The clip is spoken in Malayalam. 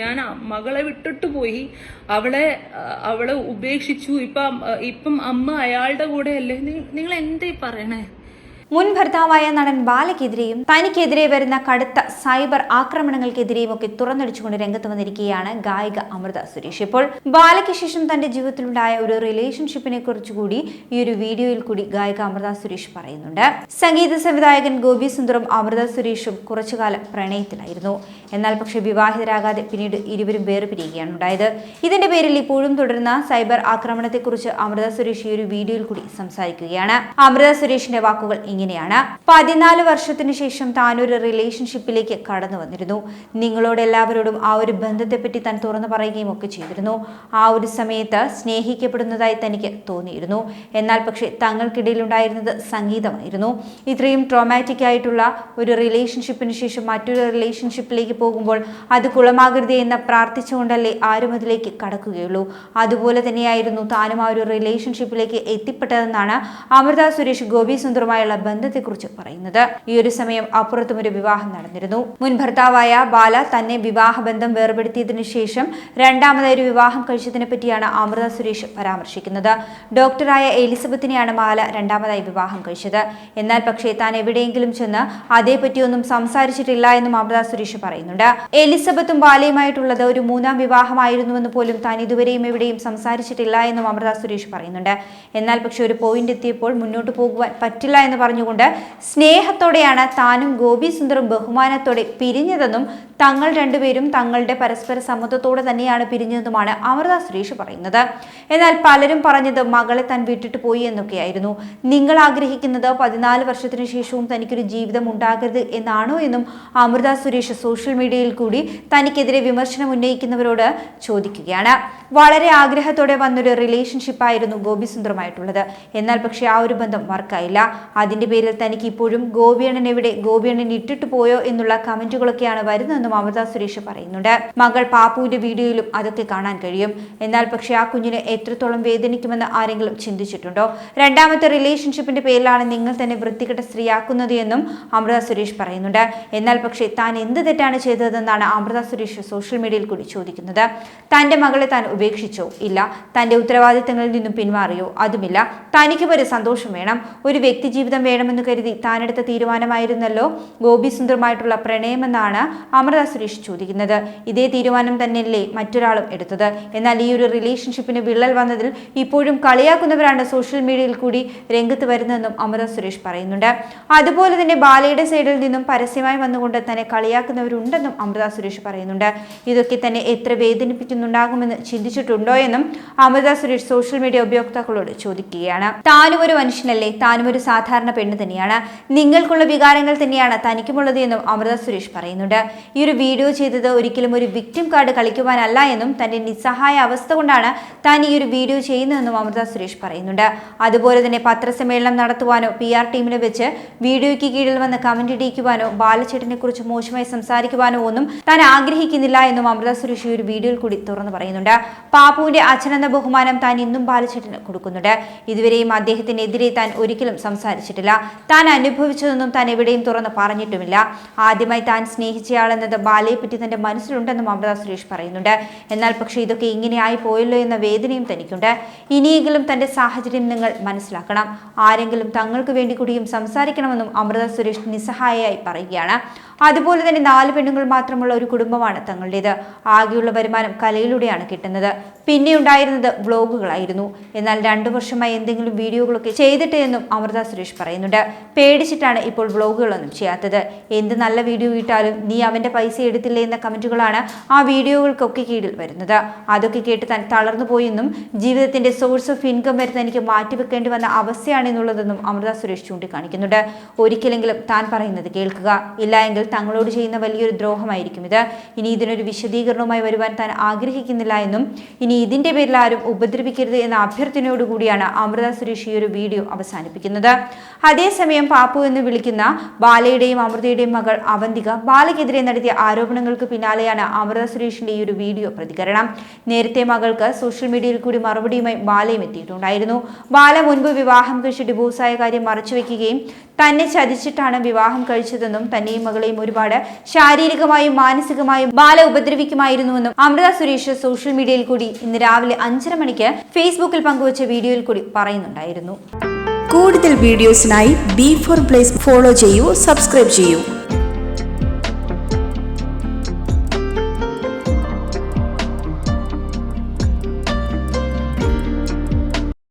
ഞാൻ മകളെ വിട്ടിട്ട് പോയി. അവളെ അവളെ ഉപേക്ഷിച്ചു. ഇപ്പം ഇപ്പം അമ്മ അയാളുടെ കൂടെ അല്ലേ നിങ്ങൾ എന്തേ പറയണേ? മുൻ ഭർത്താവായ നടൻ ബാലയ്ക്കെതിരെയും തനിക്കെതിരെ വരുന്ന കടുത്ത സൈബർ ആക്രമണങ്ങൾക്കെതിരെയും ഒക്കെ തുറന്നടിച്ചുകൊണ്ട് രംഗത്ത് വന്നിരിക്കുകയാണ് ഗായിക അമൃത സുരേഷ്. ഇപ്പോൾ ബാലയ്ക്ക് ശേഷം തന്റെ ജീവിതത്തിലുണ്ടായ ഒരു റിലേഷൻഷിപ്പിനെ കുറിച്ചുകൂടി ഈ ഒരു വീഡിയോയിൽ കൂടി ഗായിക അമൃത സുരേഷ് പറയുന്നുണ്ട്. സംഗീത സംവിധായകൻ ഗോപി സുന്ദറും അമൃത സുരേഷും കുറച്ചുകാലം പ്രണയത്തിലായിരുന്നു. എന്നാൽ പക്ഷെ വിവാഹിതരാകാതെ പിന്നീട് ഇരുവരും വേർപിരിയുകയാണ് ഉണ്ടായത്. ഇതിന്റെ പേരിൽ ഇപ്പോഴും തുടരുന്ന സൈബർ ആക്രമണത്തെക്കുറിച്ച് അമൃത സുരേഷ് ഈ ഒരു വീഡിയോയിൽ കൂടി സംസാരിക്കുകയാണ്. അമൃത സുരേഷിന്റെ വാക്കുകൾ ഇങ്ങനെയാണ്. പതിനാല് വർഷത്തിനു ശേഷം താൻ ഒരു റിലേഷൻഷിപ്പിലേക്ക് കടന്നു വന്നിരുന്നു. നിങ്ങളോട് എല്ലാവരോടും ആ ഒരു ബന്ധത്തെപ്പറ്റി താൻ തുറന്നു പറയുകയും ഒക്കെ ചെയ്തിരുന്നു. ആ ഒരു സമയത്ത് സ്നേഹിക്കപ്പെടുന്നതായി തനിക്ക് തോന്നിയിരുന്നു. എന്നാൽ പക്ഷേ തങ്ങൾക്കിടയിലുണ്ടായിരുന്നത് സംഗീതമായിരുന്നു. ഇത്രയും ട്രോമാറ്റിക് ആയിട്ടുള്ള ഒരു റിലേഷൻഷിപ്പിന് ശേഷം മറ്റൊരു റിലേഷൻഷിപ്പിലേക്ക് പോകുമ്പോൾ അത് കുളമാകരുതേ എന്ന് പ്രാർത്ഥിച്ചുകൊണ്ടല്ലേ ആരും അതിലേക്ക് കടക്കുകയുള്ളൂ. അതുപോലെ തന്നെയായിരുന്നു താനും ആ ഒരു റിലേഷൻഷിപ്പിലേക്ക് എത്തിപ്പെട്ടതെന്നാണ് അമൃത സുരേഷ് ഗോപി സുന്ദറുമായുള്ള ബന്ധത്തെക്കുറിച്ച് പറയുന്നത്. ഈ ഒരു സമയം അപ്പുറത്തും ഒരു വിവാഹം നടന്നിരുന്നു. മുൻ ഭർത്താവായ ബാല തന്നെ വിവാഹബന്ധം വേർപെടുത്തിയതിനു ശേഷം രണ്ടാമതായി ഒരു വിവാഹം കഴിച്ചതിനെ പറ്റിയാണ് അമൃത സുരേഷ് പരാമർശിക്കുന്നത്. ഡോക്ടറായ എലിസബത്തിനെയാണ് ബാല രണ്ടാമതായി വിവാഹം കഴിച്ചത്. എന്നാൽ പക്ഷേ താൻ എവിടെയെങ്കിലും ചെന്ന് അതേപറ്റിയൊന്നും സംസാരിച്ചിട്ടില്ല എന്നും അമൃത സുരേഷ് പറയുന്നുണ്ട്. എലിസബത്തും ബാലയുമായിട്ടുള്ളത് ഒരു മൂന്നാം വിവാഹമായിരുന്നുവെന്ന് പോലും താൻ ഇതുവരെയും എവിടെയും സംസാരിച്ചിട്ടില്ല എന്നും അമൃത സുരേഷ് പറയുന്നുണ്ട്. എന്നാൽ പക്ഷേ ഒരു പോയിന്റ് എത്തിയപ്പോൾ മുന്നോട്ട് പോകുവാൻ പറ്റില്ല എന്ന് പറഞ്ഞുകൊണ്ട് സ്നേഹത്തോടെയാണ് താനും ഗോപി സുന്ദറും ബഹുമാനത്തോടെ പിരിഞ്ഞതെന്നും തങ്ങൾ രണ്ടുപേരും തങ്ങളുടെ പരസ്പര സമ്മതത്തോടെ തന്നെയാണ് പിരിഞ്ഞതെന്നുമാണ് അമൃത സുരേഷ് പറയുന്നത്. എന്നാൽ പലരും പറഞ്ഞത് മകളെ താൻ വിട്ടിട്ട് പോയി എന്നൊക്കെയായിരുന്നു. നിങ്ങൾ ആഗ്രഹിക്കുന്നത് പതിനാല് വർഷത്തിനു ശേഷവും തനിക്കൊരു ജീവിതം ഉണ്ടാകരുത് എന്നാണോ എന്നും അമൃത സുരേഷ് സോഷ്യൽ മീഡിയയിൽ കൂടി തനിക്കെതിരെ വിമർശനം ഉന്നയിക്കുന്നവരോട് ചോദിക്കുകയാണ്. വളരെ ആഗ്രഹത്തോടെ വന്നൊരു റിലേഷൻഷിപ്പായിരുന്നു ഗോപി സുന്ദറുമായിട്ടുള്ളത് എന്നാൽ പക്ഷേ ആ ഒരു ബന്ധം വർക്കായില്ല അതിന്റെ പേരിൽ തനിക്ക് ഇപ്പോഴും ഗോപിയണ്ണൻ എവിടെ? ഗോപിയണ്ണൻ ഇട്ടിട്ട് പോയോ എന്നുള്ള കമന്റുകളൊക്കെയാണ് വരുന്നതെന്നും അമൃത സുരേഷ് പറയുന്നുണ്ട്. മകൾ പാപ്പുവിന്റെ വീഡിയോയിലും അതൊക്കെ കാണാൻ കഴിയും. എന്നാൽ പക്ഷേ ആ കുഞ്ഞിനെ എത്രത്തോളം വേദനിക്കുമെന്ന് ആരെങ്കിലും ചിന്തിച്ചിട്ടുണ്ടോ? രണ്ടാമത്തെ റിലേഷൻഷിപ്പിന്റെ പേരിലാണ് നിങ്ങൾ തന്നെ വൃത്തികെട്ട സ്ത്രീയാക്കുന്നത് എന്നും അമൃത സുരേഷ് പറയുന്നുണ്ട്. എന്നാൽ പക്ഷേ താൻ എന്ത് തെറ്റാണ് ചെയ്തതെന്നാണ് അമൃത സുരേഷ് സോഷ്യൽ മീഡിയയിൽ കൂടി ചോദിക്കുന്നത്. തന്റെ മകളെ താൻ ഉപേക്ഷിച്ചോ? ഇല്ല. തന്റെ ഉത്തരവാദിത്തങ്ങളിൽ നിന്നും പിന്മാറിയോ അതുമില്ല. തനിക്ക് ഒരു സന്തോഷം വേണം. ഒരു വ്യക്തി ജീവിതം വേണമെന്ന് കരുതി താനെടുത്ത തീരുമാനമായിരുന്നല്ലോ ഗോപി സുന്ദറുമായിട്ടുള്ള പ്രണയമെന്നാണ് അമൃത സുരേഷ് ചോദിക്കുന്നത്. ഇതേ തീരുമാനം തന്നെയല്ലേ മറ്റൊരാളും എടുത്തത്. എന്നാൽ ഈ ഒരു റിലേഷൻഷിപ്പിന് വിള്ളൽ വന്നതിൽ ഇപ്പോഴും കളിയാക്കുന്നവരാണ് സോഷ്യൽ മീഡിയയിൽ കൂടി രംഗത്ത് വരുന്നതെന്നും അമൃത സുരേഷ് പറയുന്നുണ്ട്. അതുപോലെ തന്നെ ബാലയുടെ സൈഡിൽ നിന്നും പരസ്യമായി വന്നുകൊണ്ട് തന്നെ കളിയാക്കുന്നവരുണ്ടെന്നും അമൃത സുരേഷ് പറയുന്നുണ്ട്. ഇതൊക്കെ തന്നെ എത്ര വേദനിപ്പിക്കുന്നുണ്ടാകുമെന്ന് ചിന്തിച്ചിട്ടുണ്ടോ എന്നും അമൃത സുരേഷ് സോഷ്യൽ മീഡിയ ഉപയോക്താക്കളോട് ചോദിക്കുകയാണ്. താനും ഒരു മനുഷ്യനല്ലേ? താനും ഒരു സാധാരണ പെണ്ണ് തന്നെയാണ്. നിങ്ങൾക്കുള്ള വികാരങ്ങൾ തന്നെയാണ് തനിക്കുമുള്ളത് എന്നും അമൃത സുരേഷ് പറയുന്നുണ്ട്. ഈ ഒരു വീഡിയോ ചെയ്തത് ഒരിക്കലും ഒരു വിക്ടിം കാർഡ് കളിക്കുവാനല്ല എന്നും തന്റെ നിസ്സഹായ അവസ്ഥ കൊണ്ടാണ് താൻ ഈ ഒരു വീഡിയോ ചെയ്യുന്നതെന്നും അമൃത സുരേഷ് പറയുന്നുണ്ട്. അതുപോലെ തന്നെ പത്രസമ്മേളനം നടത്തുവാനോ പി ആർ ടീമിനെ വെച്ച് വീഡിയോയ്ക്ക് കീഴിൽ വന്ന് കമന്റ് ഇടിക്കുവാനോ ബാലചേട്ടനെ കുറിച്ച് മോശമായി സംസാരിക്കുവാനോ ഒന്നും താൻ ആഗ്രഹിക്കുന്നില്ല എന്നും അമൃത സുരേഷ് ഈ ഒരു വീഡിയോയിൽ കൂടി തുറന്നു പറയുന്നുണ്ട്. പാപ്പുവിന്റെ അച്ഛനെന്ന ബഹുമാനം താൻ ഇന്നും ബാലചേട്ടന് കൊടുക്കുന്നുണ്ട്. ഇതുവരെയും അദ്ദേഹത്തിനെതിരെ താൻ ഒരിക്കലും സംസാരിച്ചിട്ടില്ല. താൻ അനുഭവിച്ചതൊന്നും താൻ എവിടെയും തുറന്ന് പറഞ്ഞിട്ടുമില്ല. ആദ്യമായി താൻ സ്നേഹിച്ചയാളെന്നത് ബാലയെ പറ്റി തന്റെ മനസ്സിലുണ്ടെന്നും അമൃത സുരേഷ് പറയുന്നുണ്ട്. എന്നാൽ പക്ഷേ ഇതൊക്കെ ഇങ്ങനെയായി പോയല്ലോ എന്ന വേദനയും തനിക്കുണ്ട്. ഇനിയെങ്കിലും തന്റെ സാഹചര്യം നിങ്ങൾ മനസ്സിലാക്കണം. ആരെങ്കിലും തങ്ങൾക്ക് വേണ്ടി കൂടിയും സംസാരിക്കണമെന്നും അമൃത സുരേഷ് നിസ്സഹായയായി പറയുകയാണ്. അതുപോലെ തന്നെ നാല് പെണ്ണുങ്ങൾ മാത്രമുള്ള ഒരു കുടുംബമാണ് തങ്ങളുടേത്. ആകെയുള്ള വരുമാനം കലയിലൂടെയാണ് കിട്ടുന്നത്. പിന്നെ ഉണ്ടായിരുന്നത് വ്ളോഗുകളായിരുന്നു. എന്നാൽ രണ്ടു വർഷമായി എന്തെങ്കിലും വീഡിയോകളൊക്കെ ചെയ്തിട്ട് എന്നും അമൃത സുരേഷ് പറയുന്നുണ്ട്. പേടിച്ചിട്ടാണ് ഇപ്പോൾ വ്ളോഗുകളൊന്നും ചെയ്യാത്തത്. എന്ത് നല്ല വീഡിയോ ഇട്ടാലും നീ അവന്റെ പൈസ എടുത്തില്ലേ എന്ന കമന്റുകളാണ് ആ വീഡിയോകൾക്കൊക്കെ കീഴിൽ വരുന്നത്. അതൊക്കെ കേട്ട് താൻ തളർന്നു പോയെന്നും ജീവിതത്തിന്റെ സോഴ്സ് ഓഫ് ഇൻകം വരെ തനിക്ക് മാറ്റിവെക്കേണ്ടി വന്ന അവസ്ഥയാണെന്നുള്ളതെന്നും അമൃത സുരേഷ് ചൂണ്ടിക്കാണിക്കുന്നുണ്ട്. ഒരിക്കലെങ്കിലും താൻ പറയുന്നത് കേൾക്കുക. ഇല്ല എങ്കിൽ തങ്ങളോട് ചെയ്യുന്ന വലിയൊരു ദ്രോഹമായിരിക്കും. ഇത് ഇനി ഇതിനൊരു വിശദീകരണവുമായി വരുവാൻ താൻ ആഗ്രഹിക്കുന്നില്ല എന്നും ഇനി ഇതിന്റെ പേരിൽ ആരും ഉപദ്രവിക്കരുത് എന്ന അഭ്യർത്ഥനയോടുകൂടിയാണ് അമൃത സുരേഷ് ഈ ഒരു വീഡിയോ അവസാനിപ്പിക്കുന്നത്. അതേസമയം പാപ്പു എന്ന് വിളിക്കുന്ന ബാലയുടെയും അമൃതയുടെയും മകൾ അവന്തിക ബാലയ്ക്കെതിരെ നടത്തിയ ആരോപണങ്ങൾക്ക് പിന്നാലെയാണ് അമൃത സുരേഷിന്റെ ഈ ഒരു വീഡിയോ പ്രതികരണം. നേരത്തെ മകൾക്ക് സോഷ്യൽ മീഡിയയിൽ കൂടി മറുപടിയുമായി ബാലയും എത്തിയിട്ടുണ്ടായിരുന്നു. ബാല മുൻപ് വിവാഹം കഴിച്ച് ഡിവോഴ്സായ കാര്യം മറച്ചുവെക്കുകയും തന്നെ ചതിച്ചിട്ടാണ് വിവാഹം കഴിച്ചതെന്നും തന്നെയും മകളെയും ഒരുപാട് ശാരീരികമായും മാനസികമായും ബാല ഉപദ്രവിക്കുമായിരുന്നുവെന്നും അമൃത സുരേഷ് സോഷ്യൽ മീഡിയയിൽ കൂടി ഇന്ന് രാവിലെ അഞ്ചര മണിക്ക് ഫേസ്ബുക്കിൽ പങ്കുവച്ച വീഡിയോയിൽ കൂടി പറയുന്നുണ്ടായിരുന്നു. കൂടുതൽ വീഡിയോസിനായി ബി ഫോർ പ്ലേസ് ഫോളോ ചെയ്യൂ സബ്സ്ക്രൈബ് ചെയ്യൂ.